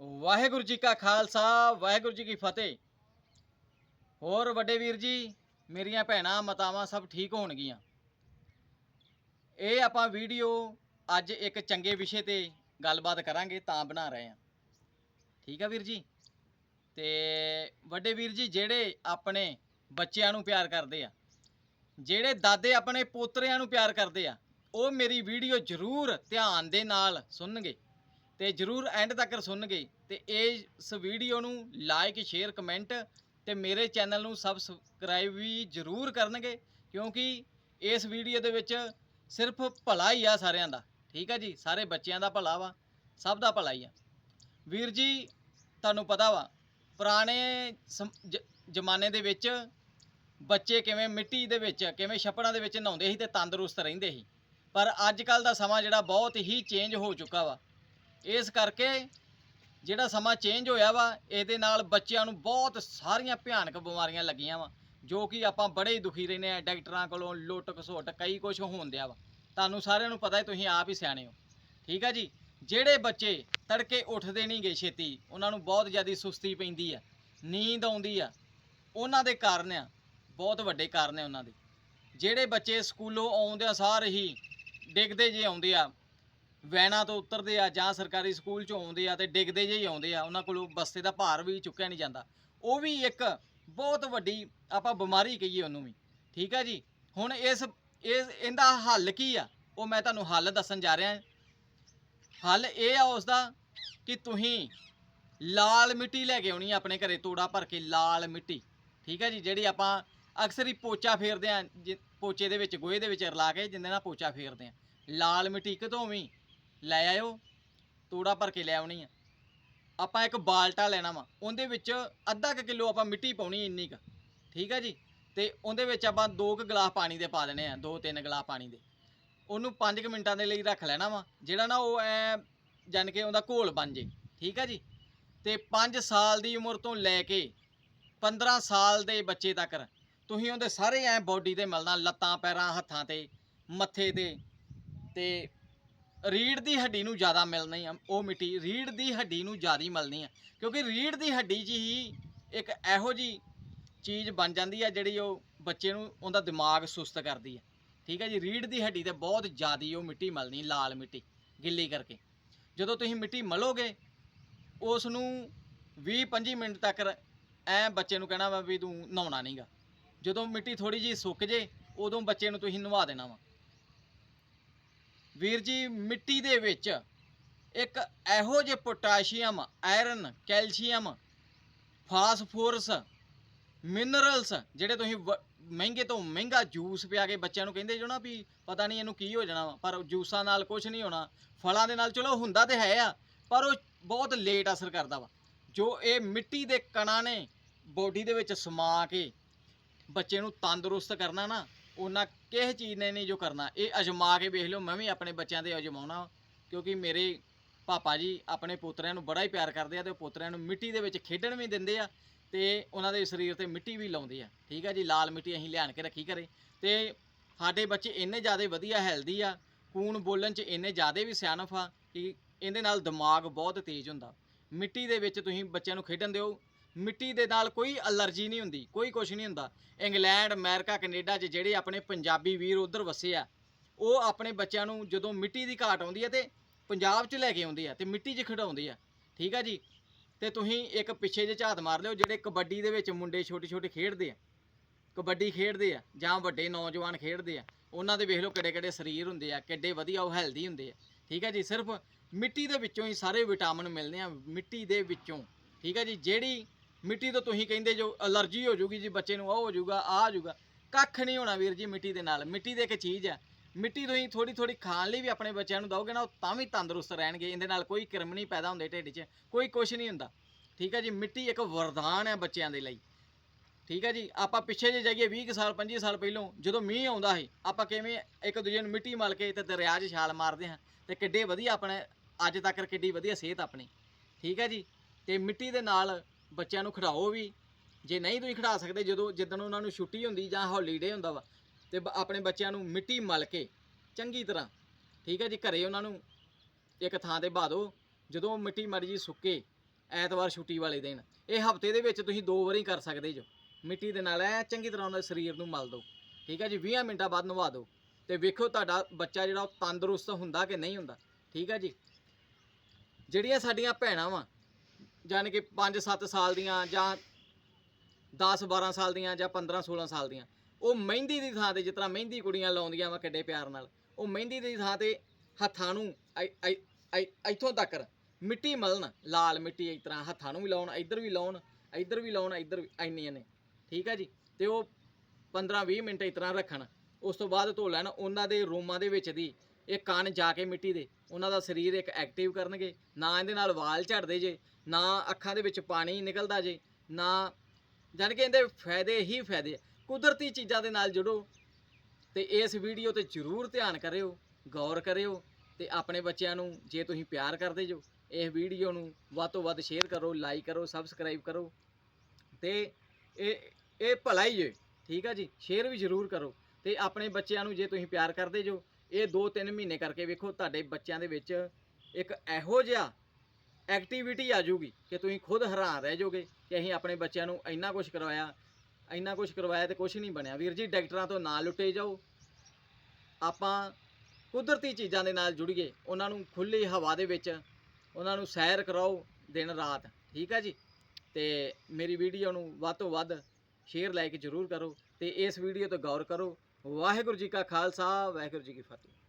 ਵਾਹਿਗੁਰੂ ਜੀ ਕਾ ਖਾਲਸਾ, ਵਾਹਿਗੁਰੂ ਜੀ ਕੀ ਫਤਿਹ। ਹੋਰ ਵੱਡੇ ਵੀਰ ਜੀ, ਮੇਰੀਆਂ ਭੈਣਾਂ, ਮਾਤਾਵਾਂ ਸਭ ਠੀਕ ਹੋਣਗੀਆਂ। ਇਹ ਆਪਾਂ ਵੀਡੀਓ ਅੱਜ ਇੱਕ ਚੰਗੇ ਵਿਸ਼ੇ ਤੇ ਗੱਲਬਾਤ ਕਰਾਂਗੇ, ਤਾਂ ਬਣਾ ਰਹੇ ਹਾਂ। ਠੀਕ ਆ ਵੀਰ ਜੀ? ਤੇ ਵੱਡੇ ਵੀਰ ਜੀ, ਜਿਹੜੇ ਆਪਣੇ ਬੱਚਿਆਂ ਨੂੰ ਪਿਆਰ ਕਰਦੇ ਆ, ਜਿਹੜੇ ਦਾਦੇ ਆਪਣੇ ਪੋਤਰਿਆਂ ਨੂੰ ਪਿਆਰ ਕਰਦੇ ਆ, ਉਹ ਮੇਰੀ ਵੀਡੀਓ ਜ਼ਰੂਰ ਧਿਆਨ ਦੇ ਨਾਲ ਸੁਣਨਗੇ। ਤੇ ਜਰੂਰ ਐਂਡ ਤੱਕ ਸੁਣਨਗੇ। ਤੇ ਇਸ ਵੀਡੀਓ ਨੂੰ ਲਾਈਕ ਸ਼ੇਅਰ ਕਮੈਂਟ ਤੇ ਮੇਰੇ ਚੈਨਲ ਨੂੰ ਸਬਸਕ੍ਰਾਈਬ ਵੀ ਜਰੂਰ ਕਰਨਗੇ, ਕਿਉਂਕਿ ਇਸ ਵੀਡੀਓ ਦੇ ਵਿੱਚ ਸਿਰਫ ਭਲਾ ਹੀ ਆ ਸਾਰਿਆਂ ਦਾ। ਠੀਕ ਆ ਜੀ? ਸਾਰੇ ਬੱਚਿਆਂ ਦਾ ਭਲਾ ਵਾ, ਸਭ ਦਾ ਭਲਾ ਹੀ ਆ। ਵੀਰ ਜੀ, ਤੁਹਾਨੂੰ ਪਤਾ ਵਾ, ਪੁਰਾਣੇ ਸਮ- ਜ਼ਮਾਨੇ ਦੇ ਵਿੱਚ ਬੱਚੇ ਕਿਵੇਂ ਮਿੱਟੀ ਦੇ ਵਿੱਚ, ਕਿਵੇਂ ਛੱਪੜਾਂ ਦੇ ਵਿੱਚ ਨਹਾਉਂਦੇ ਸੀ ਤੇ ਤੰਦਰੁਸਤ ਰਹਿੰਦੇ ਸੀ। ਪਰ ਅੱਜ ਕੱਲ ਦਾ ਸਮਾਂ ਜਿਹੜਾ ਬਹੁਤ ਹੀ ਚੇਂਜ ਹੋ ਚੁੱਕਾ ਵਾ। ਇਸ ਕਰਕੇ ਜਿਹੜਾ ਸਮਾਂ ਚੇਂਜ ਹੋਇਆ ਵਾ, ਇਹਦੇ ਨਾਲ ਬੱਚਿਆਂ ਨੂੰ ਬਹੁਤ ਸਾਰੀਆਂ ਭਿਆਨਕ ਬਿਮਾਰੀਆਂ ਲੱਗੀਆਂ ਵਾ, ਜੋ ਕਿ ਆਪਾਂ ਬੜੇ ਹੀ ਦੁਖੀ ਰਹਿੰਦੇ ਆ ਡਾਕਟਰਾਂ ਕੋਲੋਂ ਲੁੱਟ ਖਸੁੱਟ ਕਈ ਕੁਝ ਹੁੰਦਿਆ ਵਾ। ਤੁਹਾਨੂੰ ਸਾਰਿਆਂ ਨੂੰ ਪਤਾ ਹੈ, ਤੁਸੀਂ ਆਪ ਹੀ ਸਿਆਣੇ ਹੋ। ਠੀਕ ਆ ਜੀ? ਜਿਹੜੇ ਬੱਚੇ ਤੜਕੇ ਉੱਠਦੇ ਨਹੀਂ ਗੇ ਛੇਤੀ, ਉਹਨਾਂ ਨੂੰ ਬਹੁਤ ਜ਼ਿਆਦਾ ਸੁਸਤੀ ਪੈਂਦੀ ਆ, ਨੀਂਦ ਆਉਂਦੀ ਆ। ਉਹਨਾਂ ਦੇ ਕਾਰਨ ਆ, ਬਹੁਤ ਵੱਡੇ ਕਾਰਨ ਆ ਉਹਨਾਂ ਦੇ। ਜਿਹੜੇ ਬੱਚੇ ਸਕੂਲੋਂ ਆਉਂਦਿਆਂ ਸਾਰ ਹੀ ਡਿੱਗਦੇ ਜੇ ਆਉਂਦੇ ਆ ਵੈਨਾਂ ਤੋਂ ਉਤਰਦੇ ਆ ਜਾਂ ਸਰਕਾਰੀ ਸਕੂਲ ਚੋਂ ਆਉਂਦੇ ਆ ਤੇ ਡਿੱਗਦੇ ਜਿਹੇ ਹੀ ਆਉਂਦੇ ਆ, ਉਹਨਾਂ ਕੋਲੋਂ ਬਸਤੇ ਦਾ ਭਾਰ ਵੀ ਚੁੱਕਿਆ ਨਹੀਂ ਜਾਂਦਾ। ਉਹ ਵੀ ਇੱਕ ਬਹੁਤ ਵੱਡੀ ਆਪਾਂ ਬਿਮਾਰੀ ਕਹੀਏ ਉਹਨੂੰ ਵੀ। ਠੀਕ ਆ ਜੀ? ਹੁਣ ਇਸ ਇਸ, ਇਹਦਾ ਹੱਲ ਕੀ ਆ? ਉਹ ਮੈਂ ਤੁਹਾਨੂੰ ਹੱਲ ਦੱਸਣ ਜਾ ਰਿਹਾ। ਹੱਲ ਇਹ ਆ ਉਸ ਦਾ ਕਿ ਤੁਸੀਂ ਲਾਲ ਮਿੱਟੀ ਲੈ ਕੇ ਆਉਣੀ ਆ ਆਪਣੇ ਘਰੇ, ਤੋੜਾ ਭਰ ਕੇ ਲਾਲ ਮਿੱਟੀ। ਠੀਕ ਹੈ ਜੀ? ਜਿਹੜੀ ਆਪਾਂ ਅਕਸਰ ਹੀ ਪੋਚਾ ਫੇਰਦੇ ਆ ਪੋਚੇ ਦੇ ਵਿੱਚ, ਗੋਹੇ ਦੇ ਵਿੱਚ ਰਲਾ ਕੇ, ਜਿੰਦੇ ਨਾਲ ਪੋਚਾ ਫੇਰਦੇ ਆ। ਲਾਲ ਮਿੱਟੀ ਕਿਤੋਂ ਵੀ ਲੈ ਆਇਓ, ਤੋੜਾ ਭਰ ਕੇ ਲੈ ਆਉਣੀ ਆ। ਆਪਾਂ ਇੱਕ ਬਾਲਟਾ ਲੈਣਾ ਵਾ, ਉਹਦੇ ਵਿੱਚ ਅੱਧਾ ਕੁ ਕਿਲੋ ਆਪਾਂ ਮਿੱਟੀ ਪਾਉਣੀ ਇੰਨੀ ਕੁ, ਠੀਕ ਹੈ ਜੀ? ਤੇ ਉਹਦੇ ਵਿੱਚ ਆਪਾਂ ਦੋ ਕੁ ਗਲਾਸ ਪਾਣੀ ਦੇ ਪਾ ਦੇਣੇ ਆ, ਦੋ ਤਿੰਨ ਗਲਾਸ ਪਾਣੀ ਦੇ। ਉਹਨੂੰ 5 ਮਿੰਟਾਂ ਦੇ ਲਈ ਰੱਖ ਲੈਣਾ ਵਾ, ਜਿਹੜਾ ਨਾ ਉਹ ਐ ਜਾਨ ਕੇ ਉਹਦਾ ਘੋਲ ਬਣ ਜੇ, ਠੀਕ ਆ ਜੀ? ਤੇ 5 ਸਾਲ ਦੀ ਉਮਰ ਤੋਂ ਲੈ ਕੇ 15 ਸਾਲ ਦੇ ਬੱਚੇ ਤੱਕ ਤੁਸੀਂ ਉਹਦੇ ਸਾਰੇ ਐ ਬੋਡੀ ਤੇ ਮਿਲਣਾ, ਲੱਤਾਂ, ਪੈਰਾਂ, ਹੱਥਾਂ ਤੇ, ਮੱਥੇ ਤੇ ਤੇ ਰੀੜ ਦੀ ਹੱਡੀ ਨੂੰ ਜ਼ਿਆਦਾ ਮਿਲਣੀ ਆ, ਉਹ ਮਿੱਟੀ ਰੀੜ ਦੀ ਹੱਡੀ ਨੂੰ ਜ਼ਿਆਦਾ ਮਿਲਣੀ ਆ। ਕਿਉਂਕਿ ਰੀੜ ਦੀ ਹੱਡੀ 'ਚ ਹੀ ਇੱਕ ਇਹੋ ਜੀ ਚੀਜ਼ ਬਣ ਜਾਂਦੀ ਆ ਜਿਹੜੀ ਉਹ ਬੱਚੇ ਨੂੰ, ਉਹਦਾ ਦਿਮਾਗ ਸੁਸਤ ਕਰਦੀ ਆ। ਠੀਕ ਹੈ ਜੀ? ਰੀੜ ਦੀ ਹੱਡੀ ਤੇ ਬਹੁਤ ਜ਼ਿਆਦੀ ਉਹ ਮਿੱਟੀ ਮਿਲਣੀ, ਲਾਲ ਮਿੱਟੀ, ਗਿੱਲੀ ਕਰਕੇ। ਜਦੋਂ ਤੁਸੀਂ ਮਿੱਟੀ ਮਲੋਗੇ, ਉਸ ਨੂੰ 20-25 ਮਿੰਟ ਤੱਕ ਐ ਬੱਚੇ ਨੂੰ ਕਹਿਣਾ ਵਾ ਵੀ ਤੂੰ ਨਹਾਉਣਾ ਨਹੀਂਗਾ ਜਦੋਂ ਮਿੱਟੀ ਥੋੜੀ ਜਿਹੀ ਸੁੱਕ ਜੇ, ਉਦੋਂ ਬੱਚੇ ਨੂੰ ਤੁਸੀਂ ਨਵਾ ਦੇਣਾ ਵਾ। ਵੀਰ ਜੀ, ਮਿੱਟੀ ਦੇ ਵਿੱਚ ਇੱਕ ਇਹੋ ਜਿਹੇ potassium, iron, calcium, phosphorus, minerals, ਜਿਹੜੇ ਤੁਸੀਂ ਵ- ਮਹਿੰਗੇ ਤੋਂ ਮਹਿੰਗਾ ਜੂਸ ਪਿਆ ਕੇ ਬੱਚਿਆਂ ਨੂੰ ਕਹਿੰਦੇ ਜੋ ਨਾ ਵੀ ਪਤਾ ਨਹੀਂ ਇਹਨੂੰ ਕੀ ਹੋ ਜਾਣਾ ਵਾ, ਪਰ ਜੂਸਾਂ ਨਾਲ ਕੁਝ ਨਹੀਂ ਹੋਣਾ, ਫਲਾਂ ਦੇ ਨਾਲ ਚਲੋ ਹੁੰਦਾ ਤੇ ਹੈ ਆ, ਪਰ ਉਹ ਬਹੁਤ ਲੇਟ ਅਸਰ ਕਰਦਾ ਵਾ। ਜੋ ਇਹ ਮਿੱਟੀ ਦੇ ਕਣਾਂ ਨੇ, ਬੋਡੀ ਦੇ ਵਿੱਚ ਸਮਾ ਕੇ ਬੱਚੇ ਨੂੰ ਤੰਦਰੁਸਤ ਕਰਨਾ ਨਾ, ਉਹਨਾਂ ਕਿਸੇ ਚੀਜ਼ ਨੇ ਨਹੀਂ ਜੋ ਕਰਨਾ। ਇਹ ਅਜਮਾ ਕੇ ਵੇਖ ਲਿਓ, ਮੈਂ ਵੀ ਆਪਣੇ ਬੱਚਿਆਂ ਦੇ ਅਜਮਾਉਣਾ ਕਿਉਂਕਿ ਮੇਰੇ ਪਾਪਾ ਜੀ ਆਪਣੇ ਪੋਤਰਿਆਂ ਨੂੰ ਬੜਾ ਹੀ ਪਿਆਰ ਕਰਦੇ ਆ ਤੇ ਉਹ ਪੋਤਰਿਆਂ ਨੂੰ ਮਿੱਟੀ ਦੇ ਵਿੱਚ ਖੇਡਣ ਵੀ ਦਿੰਦੇ ਆ ਤੇ ਉਹਨਾਂ ਦੇ ਸਰੀਰ ਤੇ ਮਿੱਟੀ ਵੀ ਲਾਉਂਦੇ ਆ। ਠੀਕ ਆ ਜੀ, ਲਾਲ ਮਿੱਟੀ ਅਸੀਂ ਲਿਆਣ ਕੇ ਰੱਖੀ ਘਰੇ। ਤੇ ਸਾਡੇ ਬੱਚੇ ਇੰਨੇ ਜ਼ਿਆਦਾ ਵਧੀਆ ਹੈਲਦੀ ਆ ਕੂਣ ਬੋਲਣ 'ਚ ਇੰਨੇ ਜ਼ਿਆਦਾ ਵੀ ਸਿਆਣਫ ਆ ਕਿ ਇਹਦੇ ਨਾਲ ਦਿਮਾਗ ਬਹੁਤ ਤੇਜ਼ ਹੁੰਦਾ। ਮਿੱਟੀ ਦੇ ਵਿੱਚ ਤੁਸੀਂ ਬੱਚਿਆਂ ਨੂੰ ਖੇਡਣ ਦਿਓ ਮਿੱਟੀ ਦੇ ਨਾਲ ਕੋਈ ਅਲਰਜੀ ਨਹੀਂ ਹੁੰਦੀ, ਕੋਈ ਕੁਝ ਨਹੀਂ ਹੁੰਦਾ। ਇੰਗਲੈਂਡ, ਅਮਰੀਕਾ, ਕੈਨੇਡਾ 'ਚ ਜਿਹੜੇ ਆਪਣੇ ਪੰਜਾਬੀ ਵੀਰ ਉਧਰ ਵਸੇ ਆ, ਉਹ ਆਪਣੇ ਬੱਚਿਆਂ ਨੂੰ ਜਦੋਂ ਮਿੱਟੀ ਦੀ ਘਾਟ ਆਉਂਦੀ ਹੈ ਤੇ ਪੰਜਾਬ 'ਚ ਲੈ ਕੇ ਆਉਂਦੇ ਆ ਤੇ ਮਿੱਟੀ 'ਚ ਖਿਡਾਉਂਦੇ ਆ। ਠੀਕ ਆ ਜੀ? ਤੇ ਤੁਸੀਂ ਇੱਕ ਪਿੱਛੇ ਜੇ ਝਾਤ ਮਾਰ ਲਿਓ, ਜਿਹੜੇ ਕਬੱਡੀ ਦੇ ਵਿੱਚ ਮੁੰਡੇ ਛੋਟੇ ਛੋਟੇ ਖੇਡਦੇ ਆ। ਕਬੱਡੀ ਖੇਡਦੇ ਆ ਜਾਂ ਵੱਡੇ ਨੌਜਵਾਨ ਖੇਡਦੇ ਆ, ਉਹਨਾਂ ਦੇ ਵੇਖ ਲਓ ਕਿਹੜੇ ਕਿਹੜੇ ਸਰੀਰ ਹੁੰਦੇ ਆ, ਕਿੱਡੇ ਵਧੀਆ ਉਹ ਹੈਲਦੀ ਹੁੰਦੇ ਆ। ਠੀਕ ਆ ਜੀ? ਸਿਰਫ ਮਿੱਟੀ ਦੇ ਵਿੱਚੋਂ ਹੀ ਸਾਰੇ ਵਿਟਾਮਿਨ ਮਿਲਦੇ ਆ, ਮਿੱਟੀ ਦੇ ਵਿੱਚੋਂ। ਠੀਕ ਹੈ ਜੀ? ਜਿਹੜੀ ਮਿੱਟੀ ਤੋਂ ਤੁਸੀਂ ਕਹਿੰਦੇ ਜੋ ਅਲਰਜੀ ਹੋ ਜੂਗੀ ਜੀ, ਬੱਚੇ ਨੂੰ ਉਹ ਹੋ ਜੂਗਾ ਆ ਹੋ ਜੂਗਾ ਕੱਖ ਨਹੀਂ ਹੋਣਾ ਵੀਰ ਜੀ ਮਿੱਟੀ ਦੇ ਨਾਲ। ਮਿੱਟੀ ਦੇ ਇੱਕ ਚੀਜ਼ ਆ। ਮਿੱਟੀ ਤੁਸੀਂ ਥੋੜੀ ਥੋੜੀ ਖਾਣ ਲਈ ਵੀ ਆਪਣੇ ਬੱਚਿਆਂ ਨੂੰ ਦਓਗੇ ਨਾ, ਉਹ ਤਾਂ ਵੀ ਤੰਦਰੁਸਤ ਰਹਿਣਗੇ। ਇਹਦੇ ਨਾਲ ਕੋਈ ਕਿਰਮ ਨਹੀਂ ਪੈਦਾ ਹੁੰਦੇ ਢਿੱਡ 'ਚ। ਕੋਈ ਕੁਝ ਨਹੀਂ ਹੁੰਦਾ। ਠੀਕ ਹੈ ਜੀ, ਮਿੱਟੀ ਇੱਕ ਵਰਦਾਨ ਹੈ ਬੱਚਿਆਂ ਦੇ ਲਈ। ਠੀਕ ਹੈ ਜੀ, ਆਪਾਂ ਪਿੱਛੇ ਜੇ ਜਾਈਏ 20 ਕੁ ਸਾਲ 25 ਸਾਲ ਪਹਿਲੋਂ ਜਦੋਂ ਮੀਂਹ ਆਉਂਦਾ ਸੀ, ਆਪਾਂ ਕਿਵੇਂ ਇੱਕ ਦੂਜੇ ਨੂੰ ਮਿੱਟੀ ਮਲ ਕੇ ਤੇ ਦਰਿਆ 'ਚ ਛਾਲ ਮਾਰਦੇ ਹਾਂ। ਤੇ ਕਿੱਡੇ ਵਧੀਆ ਆਪਣੇ, ਅੱਜ ਤੱਕ ਕਿੱਡੀ ਵਧੀਆ ਸਿਹਤ ਆਪਣੀ। ਠੀਕ ਹੈ ਜੀ, ਤੇ ਮਿੱਟੀ ਦੇ ਨਾਲ ਬੱਚਿਆਂ ਨੂੰ ਖਿਡਾਓ ਵੀ। ਜੇ ਨਹੀਂ ਤੁਸੀਂ ਖਿਡਾ ਸਕਦੇ, ਜਦੋਂ ਜਿੱਦਣ ਉਹਨਾਂ ਨੂੰ ਛੁੱਟੀ ਹੁੰਦੀ ਜਾਂ ਹੌਲੀਡੇ ਹੁੰਦਾ ਵਾ, ਤੇ ਬ- ਆਪਣੇ ਬੱਚਿਆਂ ਨੂੰ ਮਿੱਟੀ ਮਲ ਕੇ ਚੰਗੀ ਤਰ੍ਹਾਂ, ਠੀਕ ਹੈ ਜੀ, ਘਰੇ ਉਹਨਾਂ ਨੂੰ ਇੱਕ ਥਾਂ ਤੇ ਬਾ ਦਿਓ ਜਦੋਂ ਉਹ ਮਿੱਟੀ ਮਰਜ਼ੀ ਸੁੱਕੇ ਐਤਵਾਰ ਛੁੱਟੀ ਵਾਲੇ ਦਿਨ, ਇਹ ਹਫ਼ਤੇ ਦੇ ਵਿੱਚ ਤੁਸੀਂ ਦੋ ਵਾਰੀ ਕਰ ਸਕਦੇ ਜੋ। ਮਿੱਟੀ ਦੇ ਨਾਲ ਐ ਚੰਗੀ ਤਰ੍ਹਾਂ ਉਹਨਾਂ ਦੇ ਸਰੀਰ ਨੂੰ ਮਲ ਦਿਓ ਠੀਕ ਹੈ ਜੀ 20 ਮਿੰਟਾਂ ਬਾਅਦ ਨਵਾ ਦਿਓ ਤੇ ਵੇਖੋ ਤੁਹਾਡਾ ਬੱਚਾ ਜਿਹੜਾ ਉਹ ਤੰਦਰੁਸਤ ਹੁੰਦਾ ਕਿ ਨਹੀਂ ਹੁੰਦਾ, ਠੀਕ ਹੈ ਜੀ। ਜਿਹੜੀਆਂ ਸਾਡੀਆਂ ਭੈਣਾਂ ਵਾ ਯਾਨੀ ਕਿ 5-7 ਸਾਲ ਦੀਆਂ ਜਾਂ 10-12 ਸਾਲ ਦੀਆਂ ਜਾਂ 15-16 ਸਾਲ ਦੀਆਂ, ਉਹ ਮਹਿੰਦੀ ਦੀ ਥਾਂ ਤੇ ਜਿਸ ਤਰ੍ਹਾਂ ਮਹਿੰਦੀ ਕੁੜੀਆਂ ਲਾਉਂਦੀਆਂ ਵਾ ਕਿੱਡੇ ਪਿਆਰ ਨਾਲ, ਉਹ ਮਹਿੰਦੀ ਦੀ ਥਾਂ ਤੇ ਹੱਥਾਂ ਨੂੰ ਇੱਥੋਂ ਤੱਕ ਮਿੱਟੀ ਮਲਣ, ਲਾਲ ਮਿੱਟੀ ਇਸ ਤਰ੍ਹਾਂ ਹੱਥਾਂ ਨੂੰ ਵੀ ਲਾਉਣ, ਇੱਧਰ ਵੀ ਲਾਉਣ, ਇੱਧਰ ਵੀ ਲਾਉਣ, ਇੱਧਰ ਵੀ ਇੰਨੀਆਂ ਨੇ, ਠੀਕ ਹੈ ਜੀ? ਤੇ ਉਹ 15-20 ਮਿੰਟ ਇਸ ਤਰ੍ਹਾਂ ਰੱਖਣ, ਉਸ ਤੋਂ ਬਾਅਦ ਧੋ ਲੈਣ, ਉਹਨਾਂ ਦੇ ਰੋਮਾਂ ਦੇ ਵਿੱਚ ਦੀ ਇਹ ਕੰਨ ਜਾ ਕੇ ਮਿੱਟੀ ਦੇ, ਉਹਨਾਂ ਦਾ ਸਰੀਰ ਇੱਕ ਐਕਟਿਵ ਕਰਨਗੇ, ਨਾ ਇਹਦੇ ਨਾਲ ਵਾਲ ਝੜਦੇ ਜੇ ਨਾ ਅੱਖਾਂ ਦੇ ਵਿੱਚ ਪਾਣੀ ਨਿਕਲਦਾ ਜੇ, ਨਾ ਜਾਣੀ ਕਿ ਇਹਦੇ ਫਾਇਦੇ ਹੀ ਫਾਇਦੇ ਕੁਦਰਤੀ ਚੀਜ਼ਾਂ ਦੇ ਨਾਲ ਜੁੜੋ ਤੇ ਇਸ ਵੀਡੀਓ ਤੇ ਜ਼ਰੂਰ ਧਿਆਨ ਕਰਿਓ, ਗੌਰ ਕਰਿਓ ਤੇ ਆਪਣੇ ਬੱਚਿਆਂ ਨੂੰ ਜੇ ਤੁਸੀਂ ਪਿਆਰ ਕਰਦੇ ਜੋ ਇਸ ਵੀਡੀਓ ਨੂੰ ਵੱਧ ਤੋਂ ਵੱਧ ਸ਼ੇਅਰ ਕਰੋ, ਲਾਈਕ ਕਰੋ, ਸਬਸਕ੍ਰਾਈਬ ਕਰੋ ਤੇ ਇਹ ਇਹ ਭਲਾ ਹੀ ਜੇ, ਠੀਕ ਆ ਜੀ, ਸ਼ੇਅਰ ਵੀ ਜ਼ਰੂਰ ਕਰੋ ਤੇ ਆਪਣੇ ਬੱਚਿਆਂ ਨੂੰ ਜੇ ਤੁਸੀਂ ਪਿਆਰ ਕਰਦੇ ਜੋ, ਇਹ 2-3 ਮਹੀਨੇ ਕਰਕੇ ਵੇਖੋ, ਤੁਹਾਡੇ ਬੱਚਿਆਂ ਦੇ ਵਿੱਚ ਇੱਕ ਇਹੋ ਜਿਹਾ ਐਕਟੀਵਿਟੀ ਆ ਜਾਊਗੀ ਕਿ ਤੁਸੀਂ ਖੁਦ ਹੈਰਾਨ ਰਹਿ ਜਾਓਗੇ ਕਿ ਅਸੀਂ ਆਪਣੇ ਬੱਚਿਆਂ ਨੂੰ ਇੰਨਾ ਕੁਝ ਕਰਵਾਇਆ, ਇੰਨਾ ਕੁਝ ਕਰਵਾਇਆ ਤੇ ਕੁਝ ਨਹੀਂ ਬਣਿਆ। ਵੀਰ ਜੀ, ਡਾਕਟਰਾਂ ਤੋਂ ਨਾ ਲੁੱਟੇ ਜਾਓ। ਆਪਾਂ ਕੁਦਰਤੀ ਚੀਜ਼ਾਂ ਦੇ ਨਾਲ ਜੁੜੀਏ। ਉਹਨਾਂ ਨੂੰ ਖੁੱਲੀ ਹਵਾ ਦੇ ਵਿੱਚ ਉਹਨਾਂ ਨੂੰ ਸੈਰ ਕਰਾਓ ਦਿਨ ਰਾਤ, ਠੀਕ ਹੈ ਜੀ? ਤੇ ਮੇਰੀ ਵੀਡੀਓ ਨੂੰ ਵੱਧ ਤੋਂ ਵੱਧ ਸ਼ੇਅਰ ਲਾਈਕ ਜ਼ਰੂਰ ਕਰੋ ਤੇ ਇਸ ਵੀਡੀਓ ਤੇ ਗੌਰ ਕਰੋ। ਵਾਹਿਗੁਰੂ ਜੀ ਕਾ ਖਾਲਸਾ, ਵਾਹਿਗੁਰੂ ਜੀ ਕੀ ਫਤਿਹ।